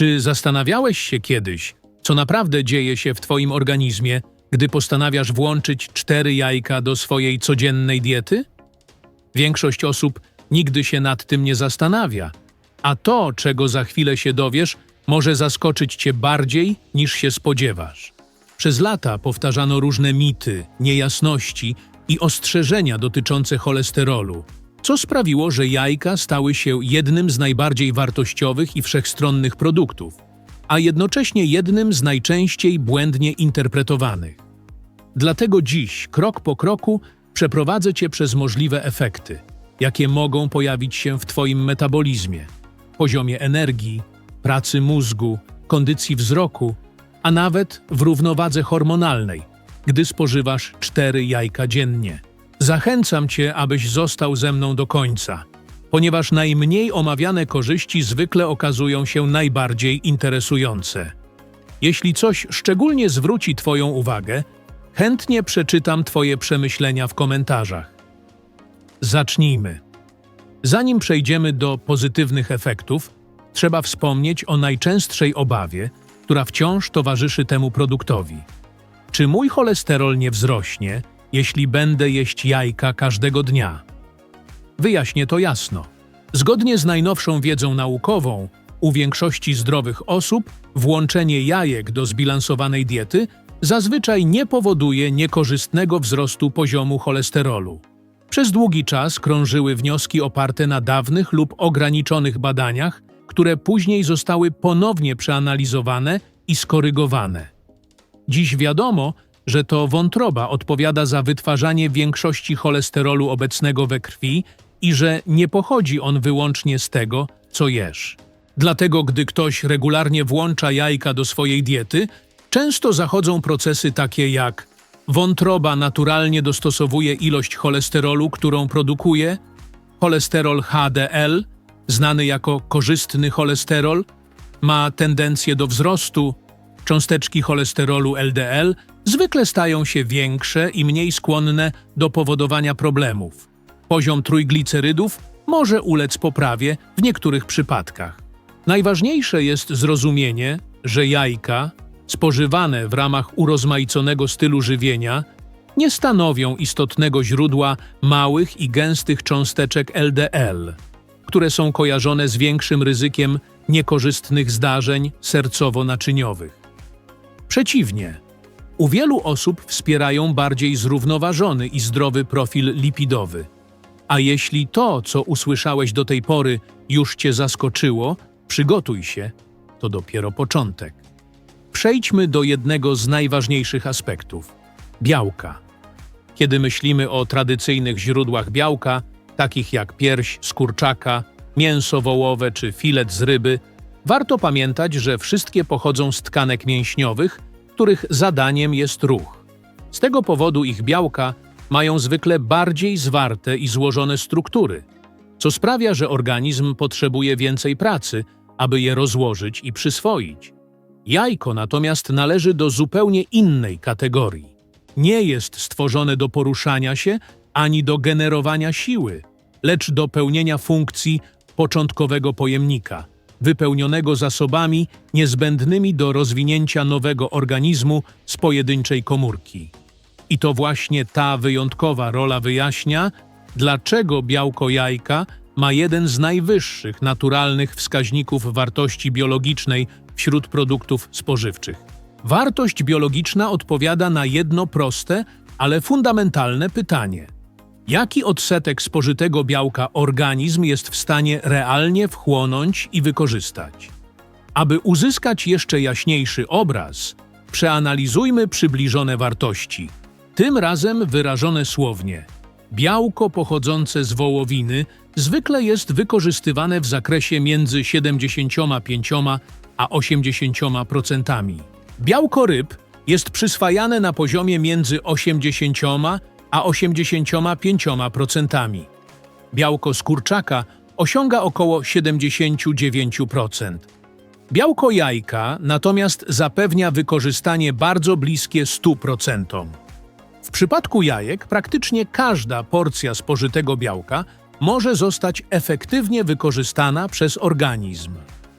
Czy zastanawiałeś się kiedyś, co naprawdę dzieje się w Twoim organizmie, gdy postanawiasz włączyć cztery jajka do swojej codziennej diety? Większość osób nigdy się nad tym nie zastanawia, a to, czego za chwilę się dowiesz, może zaskoczyć Cię bardziej niż się spodziewasz. Przez lata powtarzano różne mity, niejasności i ostrzeżenia dotyczące cholesterolu, co sprawiło, że jajka stały się jednym z najbardziej wartościowych i wszechstronnych produktów, a jednocześnie jednym z najczęściej błędnie interpretowanych. Dlatego dziś, krok po kroku, przeprowadzę Cię przez możliwe efekty, jakie mogą pojawić się w Twoim metabolizmie, poziomie energii, pracy mózgu, kondycji wzroku, a nawet w równowadze hormonalnej, gdy spożywasz cztery jajka dziennie. Zachęcam Cię, abyś został ze mną do końca, ponieważ najmniej omawiane korzyści zwykle okazują się najbardziej interesujące. Jeśli coś szczególnie zwróci Twoją uwagę, chętnie przeczytam Twoje przemyślenia w komentarzach. Zacznijmy. Zanim przejdziemy do pozytywnych efektów, trzeba wspomnieć o najczęstszej obawie, która wciąż towarzyszy temu produktowi. Czy mój cholesterol nie wzrośnie, jeśli będę jeść jajka każdego dnia? Wyjaśnię to jasno. Zgodnie z najnowszą wiedzą naukową, u większości zdrowych osób włączenie jajek do zbilansowanej diety zazwyczaj nie powoduje niekorzystnego wzrostu poziomu cholesterolu. Przez długi czas krążyły wnioski oparte na dawnych lub ograniczonych badaniach, które później zostały ponownie przeanalizowane i skorygowane. Dziś wiadomo, że to wątroba odpowiada za wytwarzanie większości cholesterolu obecnego we krwi i że nie pochodzi on wyłącznie z tego, co jesz. Dlatego, gdy ktoś regularnie włącza jajka do swojej diety, często zachodzą procesy takie jak wątroba naturalnie dostosowuje ilość cholesterolu, którą produkuje, cholesterol HDL, znany jako korzystny cholesterol, ma tendencję do wzrostu, cząsteczki cholesterolu LDL zwykle stają się większe i mniej skłonne do powodowania problemów. Poziom trójglicerydów może ulec poprawie w niektórych przypadkach. Najważniejsze jest zrozumienie, że jajka, spożywane w ramach urozmaiconego stylu żywienia, nie stanowią istotnego źródła małych i gęstych cząsteczek LDL, które są kojarzone z większym ryzykiem niekorzystnych zdarzeń sercowo-naczyniowych. Przeciwnie, u wielu osób wspierają bardziej zrównoważony i zdrowy profil lipidowy. A jeśli to, co usłyszałeś do tej pory, już Cię zaskoczyło, przygotuj się, to dopiero początek. Przejdźmy do jednego z najważniejszych aspektów białka. Kiedy myślimy o tradycyjnych źródłach białka, takich jak pierś z kurczaka, mięso wołowe czy filet z ryby, warto pamiętać, że wszystkie pochodzą z tkanek mięśniowych, których zadaniem jest ruch. Z tego powodu ich białka mają zwykle bardziej zwarte i złożone struktury, co sprawia, że organizm potrzebuje więcej pracy, aby je rozłożyć i przyswoić. Jajko natomiast należy do zupełnie innej kategorii. Nie jest stworzone do poruszania się ani do generowania siły, lecz do pełnienia funkcji początkowego pojemnika, wypełnionego zasobami niezbędnymi do rozwinięcia nowego organizmu z pojedynczej komórki. I to właśnie ta wyjątkowa rola wyjaśnia, dlaczego białko jajka ma jeden z najwyższych naturalnych wskaźników wartości biologicznej wśród produktów spożywczych. Wartość biologiczna odpowiada na jedno proste, ale fundamentalne pytanie: jaki odsetek spożytego białka organizm jest w stanie realnie wchłonąć i wykorzystać? Aby uzyskać jeszcze jaśniejszy obraz, przeanalizujmy przybliżone wartości, tym razem wyrażone słownie. Białko pochodzące z wołowiny zwykle jest wykorzystywane w zakresie między 75 a 80%. Białko ryb jest przyswajane na poziomie między 80 a 85%. Białko z kurczaka osiąga około 79%. Białko jajka natomiast zapewnia wykorzystanie bardzo bliskie 100%. W przypadku jajek praktycznie każda porcja spożytego białka może zostać efektywnie wykorzystana przez organizm.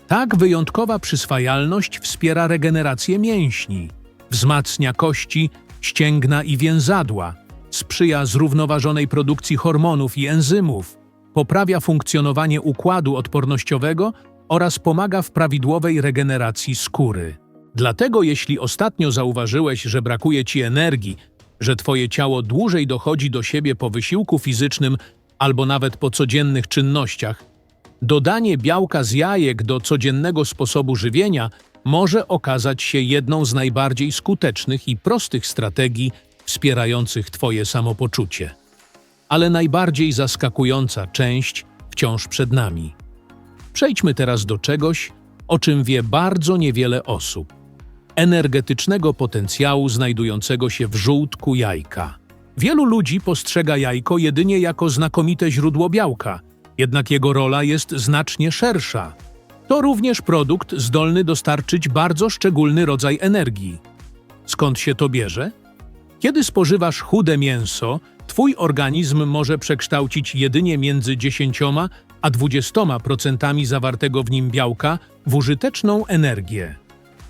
Tak wyjątkowa przyswajalność wspiera regenerację mięśni, wzmacnia kości, ścięgna i więzadła, sprzyja zrównoważonej produkcji hormonów i enzymów, poprawia funkcjonowanie układu odpornościowego oraz pomaga w prawidłowej regeneracji skóry. Dlatego jeśli ostatnio zauważyłeś, że brakuje ci energii, że twoje ciało dłużej dochodzi do siebie po wysiłku fizycznym albo nawet po codziennych czynnościach, dodanie białka z jajek do codziennego sposobu żywienia może okazać się jedną z najbardziej skutecznych i prostych strategii wspierających twoje samopoczucie. Ale najbardziej zaskakująca część wciąż przed nami. Przejdźmy teraz do czegoś, o czym wie bardzo niewiele osób. Energetycznego potencjału znajdującego się w żółtku jajka. Wielu ludzi postrzega jajko jedynie jako znakomite źródło białka, jednak jego rola jest znacznie szersza. To również produkt zdolny dostarczyć bardzo szczególny rodzaj energii. Skąd się to bierze? Kiedy spożywasz chude mięso, twój organizm może przekształcić jedynie między 10 a 20% zawartego w nim białka w użyteczną energię.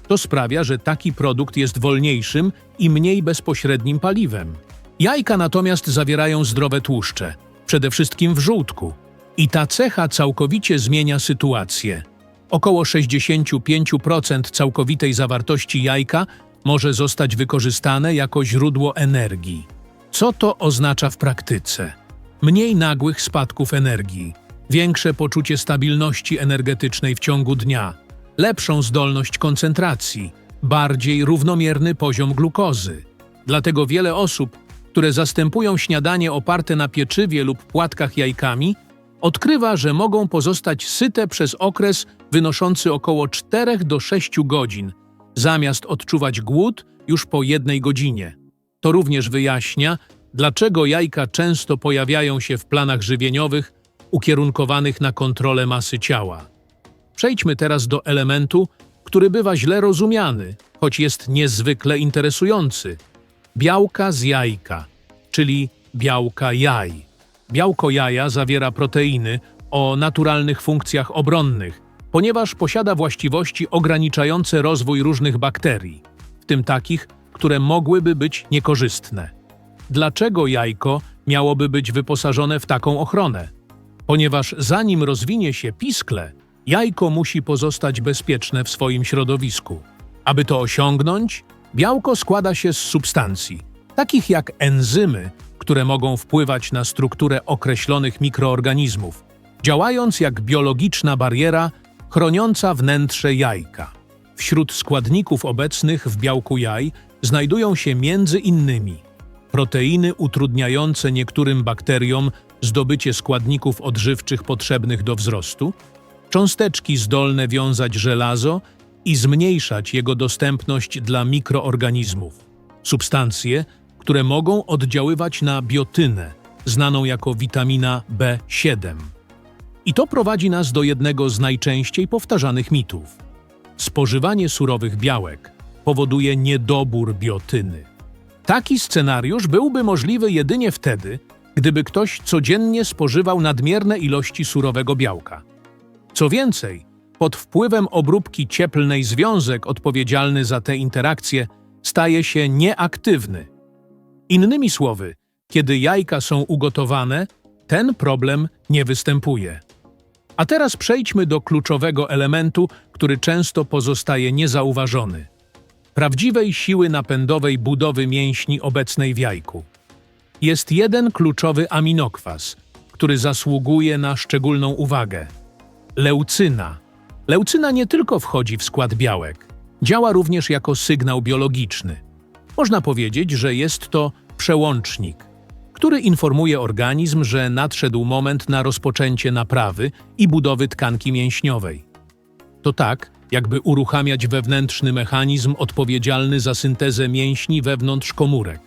To sprawia, że taki produkt jest wolniejszym i mniej bezpośrednim paliwem. Jajka natomiast zawierają zdrowe tłuszcze, przede wszystkim w żółtku. I ta cecha całkowicie zmienia sytuację. Około 65% całkowitej zawartości jajka może zostać wykorzystane jako źródło energii. Co to oznacza w praktyce? Mniej nagłych spadków energii, większe poczucie stabilności energetycznej w ciągu dnia, lepszą zdolność koncentracji, bardziej równomierny poziom glukozy. Dlatego wiele osób, które zastępują śniadanie oparte na pieczywie lub płatkach jajkami, odkrywa, że mogą pozostać syte przez okres wynoszący około 4 do 6 godzin, zamiast odczuwać głód już po jednej godzinie. To również wyjaśnia, dlaczego jajka często pojawiają się w planach żywieniowych ukierunkowanych na kontrolę masy ciała. Przejdźmy teraz do elementu, który bywa źle rozumiany, choć jest niezwykle interesujący. Białka z jajka, czyli białka jaj. Białko jaja zawiera proteiny o naturalnych funkcjach obronnych, ponieważ posiada właściwości ograniczające rozwój różnych bakterii, w tym takich, które mogłyby być niekorzystne. Dlaczego jajko miałoby być wyposażone w taką ochronę? Ponieważ zanim rozwinie się piskle, jajko musi pozostać bezpieczne w swoim środowisku. Aby to osiągnąć, białko składa się z substancji, takich jak enzymy, które mogą wpływać na strukturę określonych mikroorganizmów, działając jak biologiczna bariera chroniąca wnętrze jajka. Wśród składników obecnych w białku jaj znajdują się między innymi proteiny utrudniające niektórym bakteriom zdobycie składników odżywczych potrzebnych do wzrostu, cząsteczki zdolne wiązać żelazo i zmniejszać jego dostępność dla mikroorganizmów, substancje, które mogą oddziaływać na biotynę, znaną jako witamina B7. I to prowadzi nas do jednego z najczęściej powtarzanych mitów. Spożywanie surowych białek powoduje niedobór biotyny. Taki scenariusz byłby możliwy jedynie wtedy, gdyby ktoś codziennie spożywał nadmierne ilości surowego białka. Co więcej, pod wpływem obróbki cieplnej związek odpowiedzialny za te interakcje staje się nieaktywny. Innymi słowy, kiedy jajka są ugotowane, ten problem nie występuje. A teraz przejdźmy do kluczowego elementu, który często pozostaje niezauważony prawdziwej siły napędowej budowy mięśni obecnej w jajku. Jest jeden kluczowy aminokwas, który zasługuje na szczególną uwagę leucyna. Leucyna nie tylko wchodzi w skład białek, działa również jako sygnał biologiczny. Można powiedzieć, że jest to przełącznik, który informuje organizm, że nadszedł moment na rozpoczęcie naprawy i budowy tkanki mięśniowej. To tak, jakby uruchamiać wewnętrzny mechanizm odpowiedzialny za syntezę mięśni wewnątrz komórek.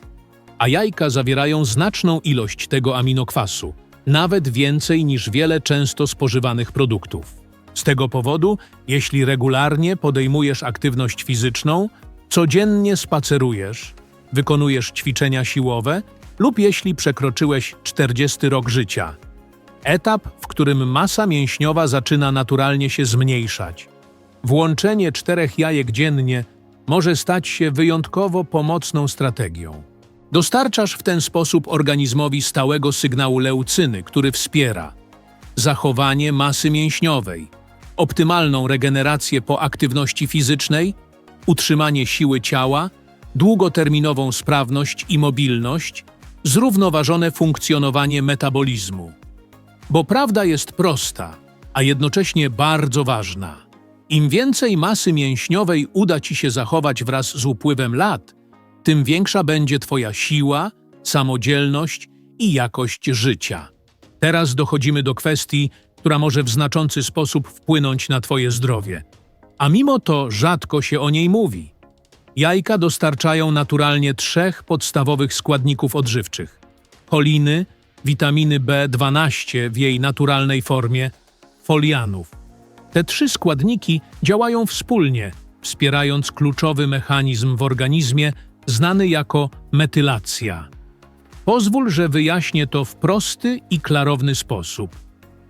A jajka zawierają znaczną ilość tego aminokwasu, nawet więcej niż wiele często spożywanych produktów. Z tego powodu, jeśli regularnie podejmujesz aktywność fizyczną, codziennie spacerujesz, wykonujesz ćwiczenia siłowe lub jeśli przekroczyłeś 40 rok życia, etap, w którym masa mięśniowa zaczyna naturalnie się zmniejszać, włączenie czterech jajek dziennie może stać się wyjątkowo pomocną strategią. Dostarczasz w ten sposób organizmowi stałego sygnału leucyny, który wspiera zachowanie masy mięśniowej, optymalną regenerację po aktywności fizycznej, utrzymanie siły ciała, długoterminową sprawność i mobilność, zrównoważone funkcjonowanie metabolizmu. Bo prawda jest prosta, a jednocześnie bardzo ważna. Im więcej masy mięśniowej uda ci się zachować wraz z upływem lat, tym większa będzie twoja siła, samodzielność i jakość życia. Teraz dochodzimy do kwestii, która może w znaczący sposób wpłynąć na twoje zdrowie. A mimo to rzadko się o niej mówi. Jajka dostarczają naturalnie trzech podstawowych składników odżywczych: choliny, witaminy B12 w jej naturalnej formie, folianów. Te trzy składniki działają wspólnie, wspierając kluczowy mechanizm w organizmie znany jako metylacja. Pozwól, że wyjaśnię to w prosty i klarowny sposób.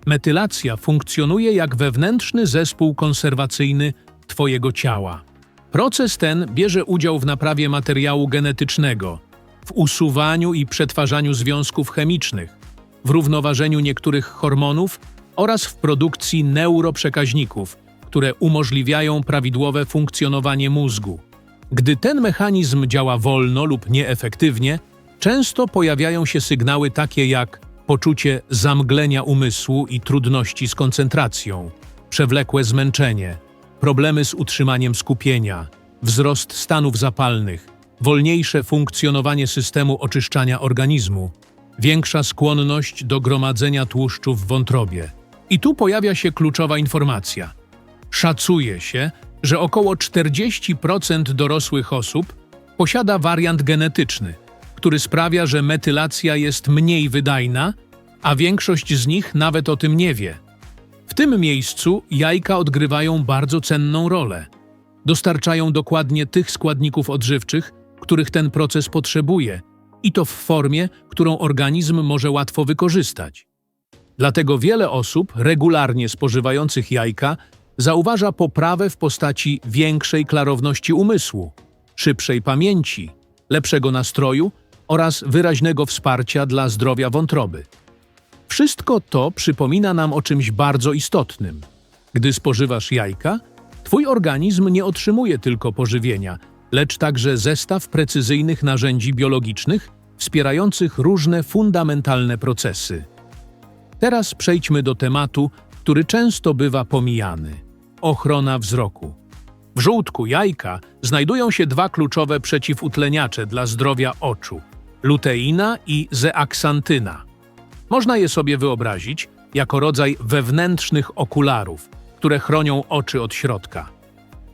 Metylacja funkcjonuje jak wewnętrzny zespół konserwacyjny Twojego ciała. Proces ten bierze udział w naprawie materiału genetycznego, w usuwaniu i przetwarzaniu związków chemicznych, w równoważeniu niektórych hormonów oraz w produkcji neuroprzekaźników, które umożliwiają prawidłowe funkcjonowanie mózgu. Gdy ten mechanizm działa wolno lub nieefektywnie, często pojawiają się sygnały takie jak poczucie zamglenia umysłu i trudności z koncentracją, przewlekłe zmęczenie, problemy z utrzymaniem skupienia, wzrost stanów zapalnych, wolniejsze funkcjonowanie systemu oczyszczania organizmu, większa skłonność do gromadzenia tłuszczu w wątrobie. I tu pojawia się kluczowa informacja. Szacuje się, że około 40% dorosłych osób posiada wariant genetyczny, który sprawia, że metylacja jest mniej wydajna, a większość z nich nawet o tym nie wie. W tym miejscu jajka odgrywają bardzo cenną rolę. Dostarczają dokładnie tych składników odżywczych, których ten proces potrzebuje, i to w formie, którą organizm może łatwo wykorzystać. Dlatego wiele osób regularnie spożywających jajka zauważa poprawę w postaci większej klarowności umysłu, szybszej pamięci, lepszego nastroju oraz wyraźnego wsparcia dla zdrowia wątroby. Wszystko to przypomina nam o czymś bardzo istotnym. Gdy spożywasz jajka, twój organizm nie otrzymuje tylko pożywienia, lecz także zestaw precyzyjnych narzędzi biologicznych wspierających różne fundamentalne procesy. Teraz przejdźmy do tematu, który często bywa pomijany ochrona wzroku. W żółtku jajka znajdują się dwa kluczowe przeciwutleniacze dla zdrowia oczu luteina i zeaksantyna. Można je sobie wyobrazić jako rodzaj wewnętrznych okularów, które chronią oczy od środka.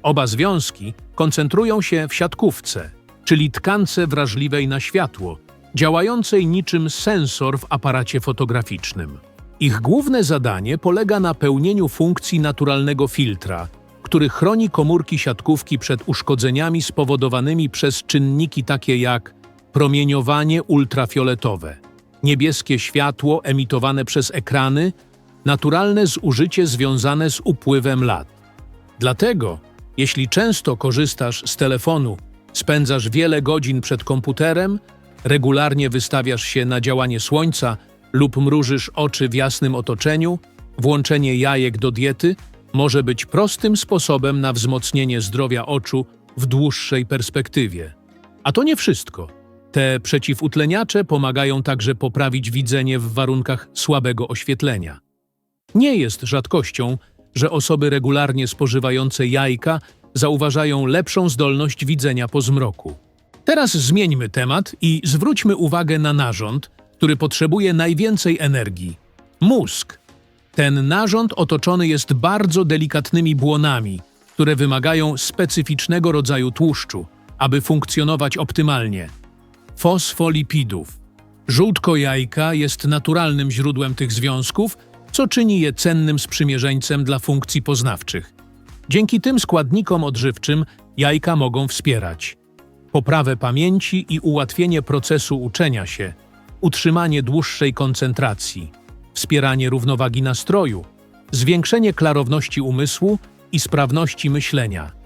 Oba związki koncentrują się w siatkówce, czyli tkance wrażliwej na światło, działającej niczym sensor w aparacie fotograficznym. Ich główne zadanie polega na pełnieniu funkcji naturalnego filtra, który chroni komórki siatkówki przed uszkodzeniami spowodowanymi przez czynniki takie jak promieniowanie ultrafioletowe, niebieskie światło emitowane przez ekrany, naturalne zużycie związane z upływem lat. Dlatego, jeśli często korzystasz z telefonu, spędzasz wiele godzin przed komputerem, regularnie wystawiasz się na działanie słońca lub mrużysz oczy w jasnym otoczeniu, włączenie jajek do diety może być prostym sposobem na wzmocnienie zdrowia oczu w dłuższej perspektywie. A to nie wszystko. Te przeciwutleniacze pomagają także poprawić widzenie w warunkach słabego oświetlenia. Nie jest rzadkością, że osoby regularnie spożywające jajka zauważają lepszą zdolność widzenia po zmroku. Teraz zmieńmy temat i zwróćmy uwagę na narząd, który potrzebuje najwięcej energii mózg. Ten narząd otoczony jest bardzo delikatnymi błonami, które wymagają specyficznego rodzaju tłuszczu, aby funkcjonować optymalnie fosfolipidów. Żółtko jajka jest naturalnym źródłem tych związków, co czyni je cennym sprzymierzeńcem dla funkcji poznawczych. Dzięki tym składnikom odżywczym jajka mogą wspierać poprawę pamięci i ułatwienie procesu uczenia się, utrzymanie dłuższej koncentracji, wspieranie równowagi nastroju, zwiększenie klarowności umysłu i sprawności myślenia.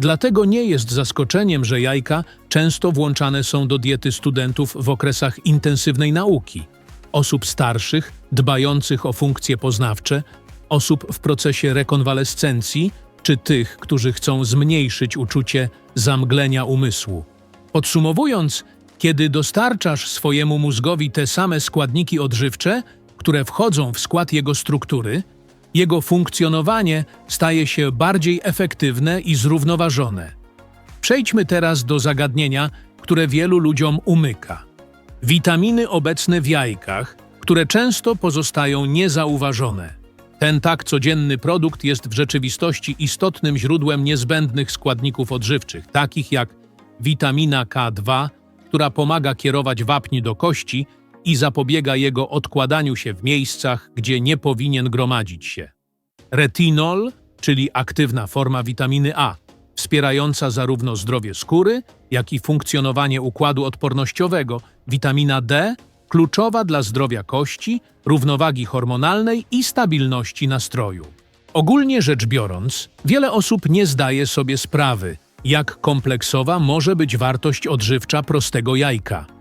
Dlatego nie jest zaskoczeniem, że jajka często włączane są do diety studentów w okresach intensywnej nauki, osób starszych, dbających o funkcje poznawcze, osób w procesie rekonwalescencji czy tych, którzy chcą zmniejszyć uczucie zamglenia umysłu. Podsumowując, kiedy dostarczasz swojemu mózgowi te same składniki odżywcze, które wchodzą w skład jego struktury, jego funkcjonowanie staje się bardziej efektywne i zrównoważone. Przejdźmy teraz do zagadnienia, które wielu ludziom umyka. Witaminy obecne w jajkach, które często pozostają niezauważone. Ten tak codzienny produkt jest w rzeczywistości istotnym źródłem niezbędnych składników odżywczych, takich jak witamina K2, która pomaga kierować wapń do kości i zapobiega jego odkładaniu się w miejscach, gdzie nie powinien gromadzić się. Retinol, czyli aktywna forma witaminy A, wspierająca zarówno zdrowie skóry, jak i funkcjonowanie układu odpornościowego, witamina D, kluczowa dla zdrowia kości, równowagi hormonalnej i stabilności nastroju. Ogólnie rzecz biorąc, wiele osób nie zdaje sobie sprawy, jak kompleksowa może być wartość odżywcza prostego jajka.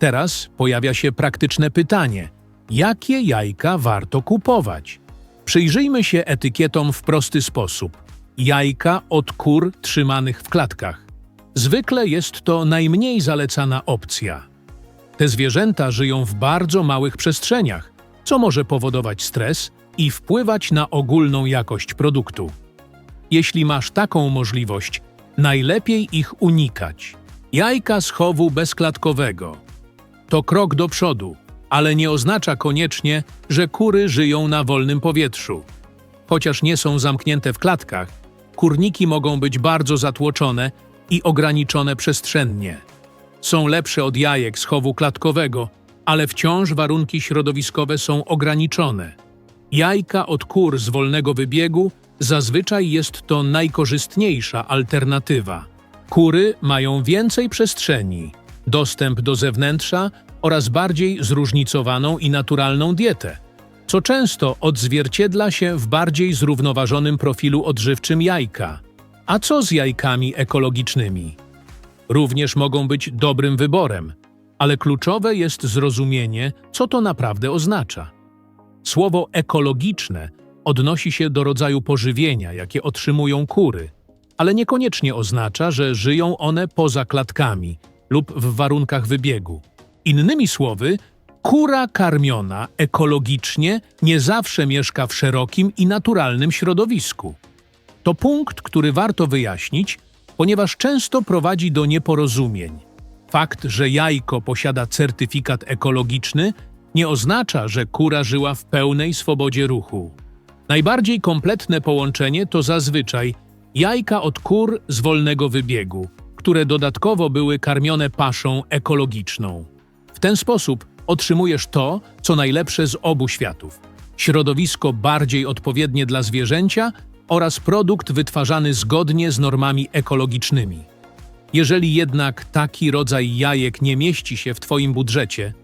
Teraz pojawia się praktyczne pytanie: jakie jajka warto kupować? Przyjrzyjmy się etykietom w prosty sposób. Jajka od kur trzymanych w klatkach. Zwykle jest to najmniej zalecana opcja. Te zwierzęta żyją w bardzo małych przestrzeniach, co może powodować stres i wpływać na ogólną jakość produktu. Jeśli masz taką możliwość, najlepiej ich unikać. Jajka z chowu bezklatkowego to krok do przodu, ale nie oznacza koniecznie, że kury żyją na wolnym powietrzu. Chociaż nie są zamknięte w klatkach, kurniki mogą być bardzo zatłoczone i ograniczone przestrzennie. Są lepsze od jajek z chowu klatkowego, ale wciąż warunki środowiskowe są ograniczone. Jajka od kur z wolnego wybiegu zazwyczaj jest to najkorzystniejsza alternatywa. Kury mają więcej przestrzeni, dostęp do zewnętrza oraz bardziej zróżnicowaną i naturalną dietę, co często odzwierciedla się w bardziej zrównoważonym profilu odżywczym jajka. A co z jajkami ekologicznymi? Również mogą być dobrym wyborem, ale kluczowe jest zrozumienie, co to naprawdę oznacza. Słowo ekologiczne odnosi się do rodzaju pożywienia, jakie otrzymują kury, ale niekoniecznie oznacza, że żyją one poza klatkami lub w warunkach wybiegu. Innymi słowy, kura karmiona ekologicznie nie zawsze mieszka w szerokim i naturalnym środowisku. To punkt, który warto wyjaśnić, ponieważ często prowadzi do nieporozumień. Fakt, że jajko posiada certyfikat ekologiczny, nie oznacza, że kura żyła w pełnej swobodzie ruchu. Najbardziej kompletne połączenie to zazwyczaj jajka od kur z wolnego wybiegu, które dodatkowo były karmione paszą ekologiczną. W ten sposób otrzymujesz to, co najlepsze z obu światów. Środowisko bardziej odpowiednie dla zwierzęcia oraz produkt wytwarzany zgodnie z normami ekologicznymi. Jeżeli jednak taki rodzaj jajek nie mieści się w Twoim budżecie,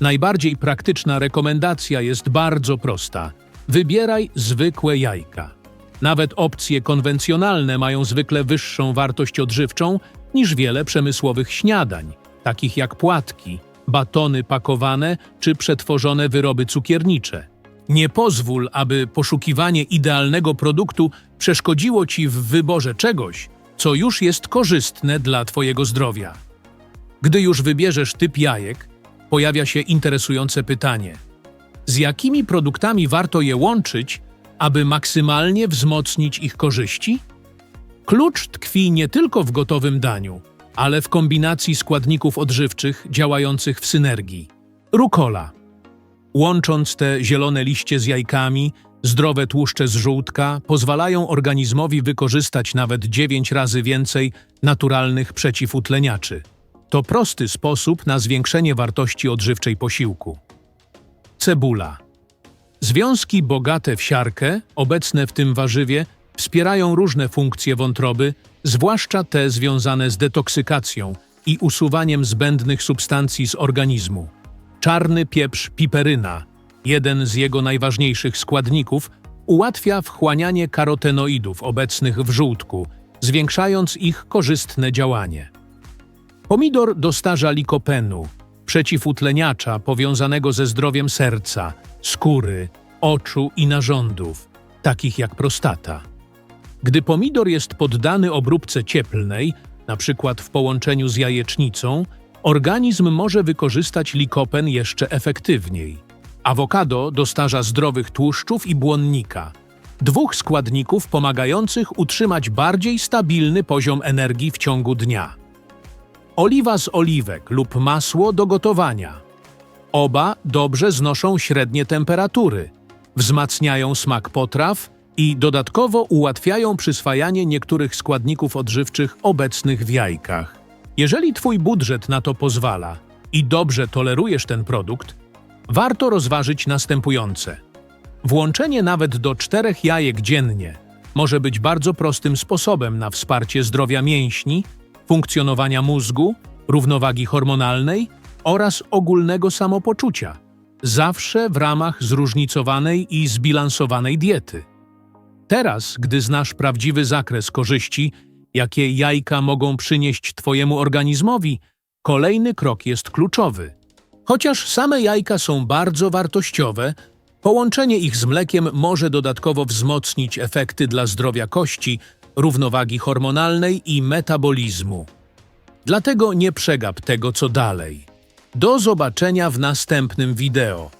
najbardziej praktyczna rekomendacja jest bardzo prosta. Wybieraj zwykłe jajka. Nawet opcje konwencjonalne mają zwykle wyższą wartość odżywczą niż wiele przemysłowych śniadań, takich jak płatki, batony pakowane czy przetworzone wyroby cukiernicze. Nie pozwól, aby poszukiwanie idealnego produktu przeszkodziło ci w wyborze czegoś, co już jest korzystne dla Twojego zdrowia. Gdy już wybierzesz typ jajek, pojawia się interesujące pytanie: z jakimi produktami warto je łączyć, aby maksymalnie wzmocnić ich korzyści? Klucz tkwi nie tylko w gotowym daniu, ale w kombinacji składników odżywczych działających w synergii. Rukola. Łącząc te zielone liście z jajkami, zdrowe tłuszcze z żółtka pozwalają organizmowi wykorzystać nawet 9 razy więcej naturalnych przeciwutleniaczy. To prosty sposób na zwiększenie wartości odżywczej posiłku. Cebula. Związki bogate w siarkę, obecne w tym warzywie, wspierają różne funkcje wątroby, zwłaszcza te związane z detoksykacją i usuwaniem zbędnych substancji z organizmu. Czarny pieprz piperyna, jeden z jego najważniejszych składników, ułatwia wchłanianie karotenoidów obecnych w żółtku, zwiększając ich korzystne działanie. Pomidor dostarcza likopenu, przeciwutleniacza powiązanego ze zdrowiem serca, skóry, oczu i narządów, takich jak prostata. Gdy pomidor jest poddany obróbce cieplnej, np. w połączeniu z jajecznicą, organizm może wykorzystać likopen jeszcze efektywniej. Awokado dostarcza zdrowych tłuszczów i błonnika, dwóch składników pomagających utrzymać bardziej stabilny poziom energii w ciągu dnia. Oliwa z oliwek lub masło do gotowania. Oba dobrze znoszą średnie temperatury, wzmacniają smak potraw i dodatkowo ułatwiają przyswajanie niektórych składników odżywczych obecnych w jajkach. Jeżeli Twój budżet na to pozwala i dobrze tolerujesz ten produkt, warto rozważyć następujące. Włączenie nawet do czterech jajek dziennie może być bardzo prostym sposobem na wsparcie zdrowia mięśni, funkcjonowania mózgu, równowagi hormonalnej oraz ogólnego samopoczucia. Zawsze w ramach zróżnicowanej i zbilansowanej diety. Teraz, gdy znasz prawdziwy zakres korzyści, jakie jajka mogą przynieść Twojemu organizmowi, kolejny krok jest kluczowy. Chociaż same jajka są bardzo wartościowe, połączenie ich z mlekiem może dodatkowo wzmocnić efekty dla zdrowia kości, równowagi hormonalnej i metabolizmu. Dlatego nie przegap tego, co dalej. Do zobaczenia w następnym wideo.